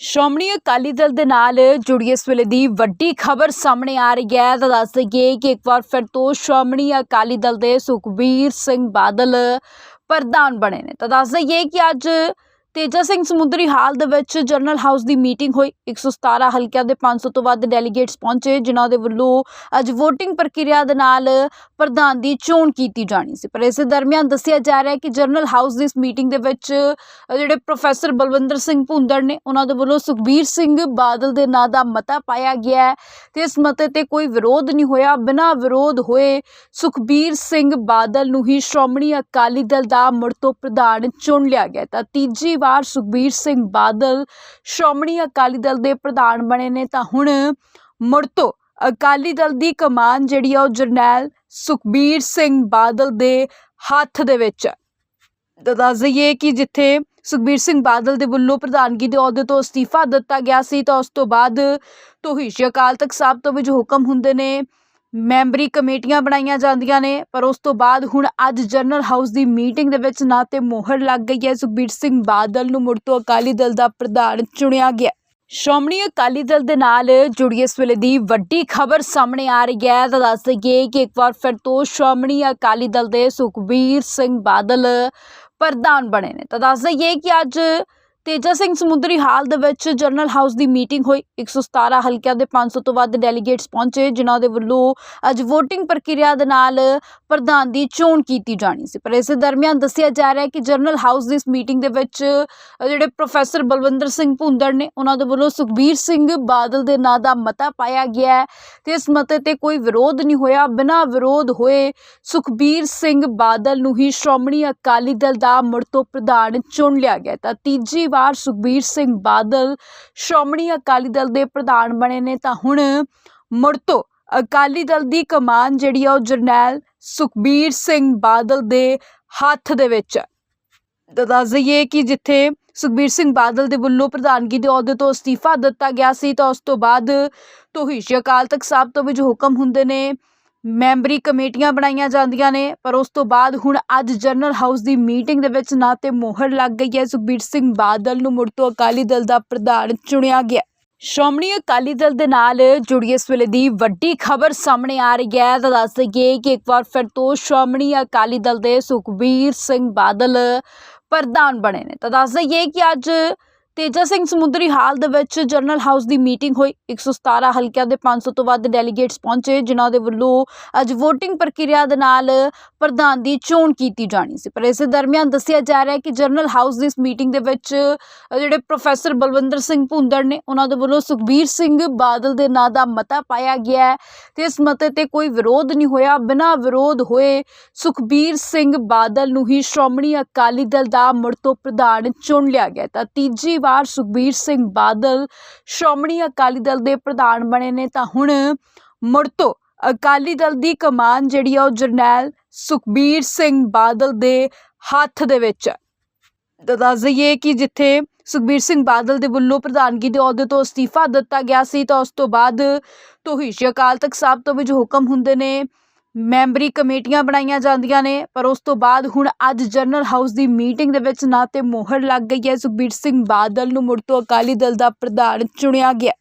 ਸ਼੍ਰੋਮਣੀ ਅਕਾਲੀ ਦਲ ਦੇ ਨਾਲ ਜੁੜੀ ਇਸ ਵੇਲੇ ਦੀ ਵੱਡੀ ਖਬਰ ਸਾਹਮਣੇ ਆ ਰਹੀ ਹੈ। ਤਾਂ ਦੱਸ ਦਈਏ ਕਿ ਇੱਕ ਵਾਰ ਫਿਰ ਤੋਂ ਸ਼੍ਰੋਮਣੀ ਅਕਾਲੀ ਦਲ ਦੇ ਸੁਖਬੀਰ ਸਿੰਘ ਬਾਦਲ ਪ੍ਰਧਾਨ ਬਣੇ ਨੇ। ਤਾਂ ਦੱਸ ਦਈਏ ਕਿ ਅੱਜ ਤੇਜਾ ਸਿੰਘ ਸਮੁੰਦਰੀ ਹਾਲ ਦੇ ਵਿੱਚ ਜਰਨਲ ਹਾਊਸ ਦੀ ਮੀਟਿੰਗ ਹੋਈ। 117 ਹਲਕਿਆਂ ਦੇ 500 ਤੋਂ ਵੱਧ ਡੈਲੀਗੇਟਸ ਪਹੁੰਚੇ, ਜਿਨ੍ਹਾਂ ਦੇ ਵੱਲੋਂ ਅੱਜ VOTING ਪ੍ਰਕਿਰਿਆ ਦੇ ਨਾਲ ਪ੍ਰਧਾਨ ਦੀ ਚੋਣ ਕੀਤੀ ਜਾਣੀ ਸੀ। ਪਰ ਇਸੇ ਦਰਮਿਆਨ ਦੱਸਿਆ ਜਾ ਰਿਹਾ ਹੈ ਕਿ ਜਰਨਲ ਹਾਊਸ ਦੀ ਇਸ ਮੀਟਿੰਗ ਦੇ ਵਿੱਚ ਜਿਹੜੇ ਪ੍ਰੋਫੈਸਰ ਬਲਵਿੰਦਰ ਸਿੰਘ ਭੁੰਦੜ ਨੇ, ਉਹਨਾਂ ਦੇ ਵੱਲੋਂ ਸੁਖਬੀਰ ਸਿੰਘ ਬਾਦਲ ਦੇ ਨਾਂ ਦਾ ਮਤਾ ਪਾਇਆ ਗਿਆ ਹੈ ਤੇ ਇਸ ਮਤੇ ਤੇ ਕੋਈ ਵਿਰੋਧ ਨਹੀਂ ਹੋਇਆ। ਬਿਨਾਂ ਵਿਰੋਧ ਹੋਏ ਸੁਖਬੀਰ ਸਿੰਘ ਬਾਦਲ ਨੂੰ ਹੀ ਸ਼੍ਰੋਮਣੀ ਅਕਾਲੀ ਦਲ ਦਾ ਮੁੜ ਤੋਂ ਪ੍ਰਧਾਨ ਚੁਣ ਲਿਆ ਗਿਆ ਤਾਂ ਤੀਜੀ ਵਾਰ ਸੁਖਬੀਰ ਸਿੰਘ ਬਾਦਲ ਸ਼੍ਰੋਮਣੀ ਅਕਾਲੀ ਦਲ ਦੇ ਪ੍ਰਧਾਨ ਬਣੇ ਨੇ, ਤਾਂ ਹੁਣ ਮੁੜ ਤੋਂ ਅਕਾਲੀ ਦਲ ਦੀ ਕਮਾਨ ਜਿਹੜੀ ਆ ਉਹ ਜਰਨੈਲ ਸੁਖਬੀਰ ਸਿੰਘ ਬਾਦਲ ਦੇ ਹੱਥ ਦੇ ਵਿੱਚ ਦੱਸ ਦਈਏ ਕਿ ਜਿੱਥੇ ਸੁਖਬੀਰ ਸਿੰਘ ਬਾਦਲ ਦੇ ਵੱਲੋਂ ਪ੍ਰਧਾਨਗੀ ਦੇ ਅਹੁਦੇ ਤੋਂ ਅਸਤੀਫਾ ਦਿੱਤਾ ਗਿਆ ਸੀ, ਤਾਂ ਉਸ ਤੋਂ ਬਾਅਦ ਤੋਂ ਤੋਹੀਸ਼ੀ ਅਕਾਲ ਤਖਤ ਸਾਹਿਬ ਤੋਂ ਵੀ ਜੋ ਹੁਕਮ ਹੁੰਦੇ ਨੇ ਮੈਂਬਰੀ ਕਮੇਟੀਆਂ ਬਣਾਈਆਂ ਜਾਂਦੀਆਂ ਨੇ, ਪਰ ਉਸ ਤੋਂ ਬਾਅਦ ਹੁਣ ਅੱਜ ਜਨਰਲ ਹਾਊਸ ਦੀ ਮੀਟਿੰਗ ਦੇ ਵਿੱਚ ਨਾ ਤੇ ਮੋਹਰ ਲੱਗ ਗਈ ਹੈ। ਸੁਖਬੀਰ ਸਿੰਘ ਬਾਦਲ ਨੂੰ ਮੁੜ ਤੋਂ ਅਕਾਲੀ ਦਲ ਦਾ ਪ੍ਰਧਾਨ ਚੁਣਿਆ ਗਿਆ। ਸ਼੍ਰੋਮਣੀ ਅਕਾਲੀ ਦਲ ਦੇ ਨਾਲ ਜੁੜੀ ਇਸ ਵੇਲੇ ਦੀ ਵੱਡੀ ਖਬਰ ਸਾਹਮਣੇ ਆ ਰਹੀ ਹੈ। ਤਾਂ ਦੱਸ ਦਈਏ ਕਿ ਇੱਕ ਵਾਰ ਫਿਰ ਤੋਂ ਸ਼੍ਰੋਮਣੀ ਅਕਾਲੀ ਦਲ ਦੇ ਸੁਖਬੀਰ ਸਿੰਘ ਬਾਦਲ ਪ੍ਰਧਾਨ ਬਣੇ ਨੇ। ਤਾਂ ਦੱਸ ਦਈਏ ਕਿ ਅੱਜ ਤੇਜਾ ਸਿੰਘ ਸਮੁੰਦਰੀ ਹਾਲ ਦੇ ਵਿੱਚ ਜਰਨਲ ਹਾਊਸ ਦੀ ਮੀਟਿੰਗ ਹੋਈ। 117 ਹਲਕਿਆਂ ਦੇ 500 ਤੋਂ ਵੱਧ ਡੈਲੀਗੇਟਸ ਪਹੁੰਚੇ, ਜਿਨ੍ਹਾਂ ਦੇ ਵੱਲੋਂ ਅੱਜ VOTING ਪ੍ਰਕਿਰਿਆ ਦੇ ਨਾਲ ਪ੍ਰਧਾਨ ਦੀ ਚੋਣ ਕੀਤੀ ਜਾਣੀ ਸੀ। ਪਰ ਇਸੇ ਦਰਮਿਆਨ ਦੱਸਿਆ ਜਾ ਰਿਹਾ ਹੈ ਕਿ ਜਰਨਲ ਹਾਊਸ ਦੀ ਇਸ ਮੀਟਿੰਗ ਦੇ ਵਿੱਚ ਜਿਹੜੇ ਪ੍ਰੋਫੈਸਰ ਬਲਵਿੰਦਰ ਸਿੰਘ ਭੁੰਦੜ ਨੇ, ਉਹਨਾਂ ਦੇ ਵੱਲੋਂ ਸੁਖਬੀਰ ਸਿੰਘ ਬਾਦਲ ਦੇ ਨਾਂ ਦਾ ਮਤਾ ਪਾਇਆ ਗਿਆ ਹੈ ਤੇ ਇਸ ਮਤੇ ਤੇ ਕੋਈ ਵਿਰੋਧ ਨਹੀਂ ਹੋਇਆ। ਬਿਨਾਂ ਵਿਰੋਧ ਹੋਏ ਸੁਖਬੀਰ ਸਿੰਘ ਬਾਦਲ ਨੂੰ ਹੀ ਸ਼੍ਰੋਮਣੀ ਅਕਾਲੀ ਦਲ ਦਾ ਮੁੜ ਤੋਂ ਪ੍ਰਧਾਨ ਚੁਣ ਲਿਆ ਗਿਆ ਤਾਂ ਤੀਜੀ ਵਾਰ ਸੁਖਬੀਰ ਸਿੰਘ ਬਾਦਲ ਸ਼੍ਰੋਮਣੀ ਅਕਾਲੀ ਦਲ ਦੇ ਪ੍ਰਧਾਨ ਬਣੇ ਨੇ, ਤਾਂ ਹੁਣ ਮੁੜ ਤੋਂ ਅਕਾਲੀ ਦਲ ਦੀ ਕਮਾਨ ਜਿਹੜੀ ਆ ਉਹ ਜਰਨੈਲ ਸੁਖਬੀਰ ਸਿੰਘ ਬਾਦਲ ਦੇ ਹੱਥ ਦੇ ਵਿੱਚ ਦੱਸ ਦਈਏ ਕਿ ਜਿੱਥੇ ਸੁਖਬੀਰ ਸਿੰਘ ਬਾਦਲ ਦੇ ਵੱਲੋਂ ਪ੍ਰਧਾਨਗੀ ਦੇ ਅਹੁਦੇ ਤੋਂ ਅਸਤੀਫਾ ਦਿੱਤਾ ਗਿਆ ਸੀ, ਤਾਂ ਉਸ ਤੋਂ ਬਾਅਦ ਤੋਂ ਤੋਹੀਸ਼ੀ ਅਕਾਲ ਤਖਤ ਸਾਹਿਬ ਤੋਂ ਵੀ ਜੋ ਹੁਕਮ ਹੁੰਦੇ ਨੇ ਮੈਂਬਰੀ ਕਮੇਟੀਆਂ ਬਣਾਈਆਂ ਜਾਂਦੀਆਂ ਨੇ, ਪਰ ਉਸ ਤੋਂ ਬਾਅਦ ਹੁਣ ਅੱਜ ਜਨਰਲ ਹਾਊਸ ਦੀ ਮੀਟਿੰਗ ਦੇ ਵਿੱਚ ਨਾ ਤੇ ਮੋਹਰ ਲੱਗ ਗਈ ਹੈ। ਸੁਖਬੀਰ ਸਿੰਘ ਬਾਦਲ ਨੂੰ ਮੁੜ ਤੋਂ ਅਕਾਲੀ ਦਲ ਦਾ ਪ੍ਰਧਾਨ ਚੁਣਿਆ ਗਿਆ। ਸ਼੍ਰੋਮਣੀ ਅਕਾਲੀ ਦਲ ਦੇ ਨਾਲ ਜੁੜੀ ਇਸ ਵੇਲੇ ਦੀ ਵੱਡੀ ਖਬਰ ਸਾਹਮਣੇ ਆ ਰਹੀ ਹੈ। ਤਾਂ ਦੱਸ ਦਈਏ ਕਿ ਇੱਕ ਵਾਰ ਫਿਰ ਤੋਂ ਸ਼੍ਰੋਮਣੀ ਅਕਾਲੀ ਦਲ ਦੇ ਸੁਖਬੀਰ ਸਿੰਘ ਬਾਦਲ ਪ੍ਰਧਾਨ ਬਣੇ ਨੇ। ਤਾਂ ਦੱਸ ਦਈਏ ਕਿ ਅੱਜ ਤੇਜਾ ਸਿੰਘ ਸਮੁੰਦਰੀ ਹਾਲ ਦੇ ਵਿੱਚ ਜਰਨਲ ਹਾਊਸ ਦੀ ਮੀਟਿੰਗ ਹੋਈ। 117 ਹਲਕਿਆਂ ਦੇ 500 ਤੋਂ ਵੱਧ ਡੈਲੀਗੇਟਸ ਪਹੁੰਚੇ, ਜਿਨ੍ਹਾਂ ਦੇ ਵੱਲੋਂ ਅੱਜ VOTING ਪ੍ਰਕਿਰਿਆ ਦੇ ਨਾਲ ਪ੍ਰਧਾਨ ਦੀ ਚੋਣ ਕੀਤੀ ਜਾਣੀ ਸੀ। ਪਰ ਇਸੇ ਦਰਮਿਆਨ ਦੱਸਿਆ ਜਾ ਰਿਹਾ ਹੈ ਕਿ ਜਰਨਲ ਹਾਊਸ ਦੀ ਇਸ ਮੀਟਿੰਗ ਦੇ ਵਿੱਚ ਜਿਹੜੇ ਪ੍ਰੋਫੈਸਰ ਬਲਵਿੰਦਰ ਸਿੰਘ ਭੁੰਦੜ ਨੇ, ਉਹਨਾਂ ਦੇ ਵੱਲੋਂ ਸੁਖਬੀਰ ਸਿੰਘ ਬਾਦਲ ਦੇ ਨਾਂ ਦਾ ਮਤਾ ਪਾਇਆ ਗਿਆ ਹੈ ਤੇ ਇਸ ਮਤੇ ਤੇ ਕੋਈ ਵਿਰੋਧ ਨਹੀਂ ਹੋਇਆ। ਬਿਨਾਂ ਵਿਰੋਧ ਹੋਏ ਸੁਖਬੀਰ ਸਿੰਘ ਬਾਦਲ ਨੂੰ ਹੀ ਸ਼੍ਰੋਮਣੀ ਅਕਾਲੀ ਦਲ ਦਾ ਮੁੜ ਤੋਂ ਪ੍ਰਧਾਨ ਚੁਣ ਲਿਆ ਗਿਆ ਤਾਂ ਤੀਜੀ ਵਾਰ ਸੁਖਬੀਰ ਸਿੰਘ ਬਾਦਲ ਸ਼੍ਰੋਮਣੀ ਅਕਾਲੀ ਦਲ ਦੇ ਪ੍ਰਧਾਨ ਬਣੇ ਨੇ, ਤਾਂ ਹੁਣ ਮੁੜ ਤੋਂ ਅਕਾਲੀ ਦਲ ਦੀ ਕਮਾਨ ਜਿਹੜੀ ਆ ਉਹ ਜਰਨੈਲ ਸੁਖਬੀਰ ਸਿੰਘ ਬਾਦਲ ਦੇ ਹੱਥ ਦੇ ਵਿੱਚ ਦੱਸ ਦਈਏ ਕਿ ਜਿੱਥੇ ਸੁਖਬੀਰ ਸਿੰਘ ਬਾਦਲ ਦੇ ਵੱਲੋਂ ਪ੍ਰਧਾਨਗੀ ਦੇ ਅਹੁਦੇ ਤੋਂ ਅਸਤੀਫਾ ਦਿੱਤਾ ਗਿਆ ਸੀ, ਤਾਂ ਉਸ ਤੋਂ ਬਾਅਦ ਤੋਂ ਤੋਹੀਸ਼ੀ ਅਕਾਲ ਤਖਤ ਸਾਹਿਬ ਤੋਂ ਵੀ ਜੋ ਹੁਕਮ ਹੁੰਦੇ ਨੇ ਮੈਂਬਰੀ ਕਮੇਟੀਆਂ ਬਣਾਈਆਂ ਜਾਂਦੀਆਂ ਨੇ, ਪਰ ਉਸ ਤੋਂ ਬਾਅਦ ਹੁਣ ਅੱਜ ਜਨਰਲ ਹਾਊਸ ਦੀ ਮੀਟਿੰਗ ਦੇ ਵਿੱਚ ਨਾ ਤੇ ਮੋਹਰ ਲੱਗ ਗਈ ਹੈ। ਸੁਖਬੀਰ ਸਿੰਘ ਬਾਦਲ ਨੂੰ ਮੁੜ ਤੋਂ ਅਕਾਲੀ ਦਲ ਦਾ ਪ੍ਰਧਾਨ ਚੁਣਿਆ ਗਿਆ।